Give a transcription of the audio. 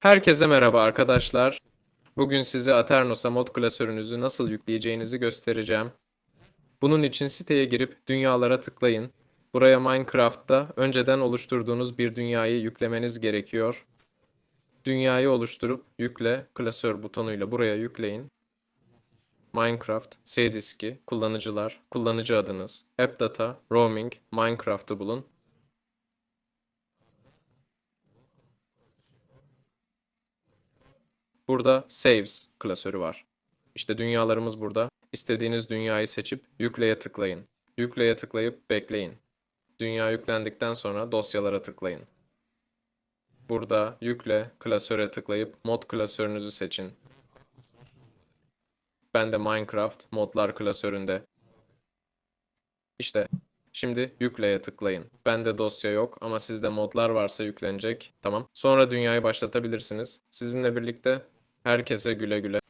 Herkese merhaba arkadaşlar. Bugün size Aternos'a mod klasörünüzü nasıl yükleyeceğinizi göstereceğim. Bunun için siteye girip dünyalara tıklayın. Buraya Minecraft'ta önceden oluşturduğunuz bir dünyayı yüklemeniz gerekiyor. Dünyayı oluşturup yükle klasör butonuyla buraya yükleyin. Minecraft, C diski, kullanıcılar, kullanıcı adınız, app data, roaming, Minecraft'ı bulun. Burada Saves klasörü var. İşte dünyalarımız burada. İstediğiniz dünyayı seçip yükleye tıklayın. Yükleye tıklayıp bekleyin. Dünya yüklendikten sonra dosyalara tıklayın. Burada yükle klasöre tıklayıp mod klasörünüzü seçin. Ben de Minecraft modlar klasöründe. İşte şimdi yükleye tıklayın. Bende dosya yok ama sizde modlar varsa yüklenecek. Tamam. Sonra dünyayı başlatabilirsiniz. Sizinle birlikte herkese güle güle.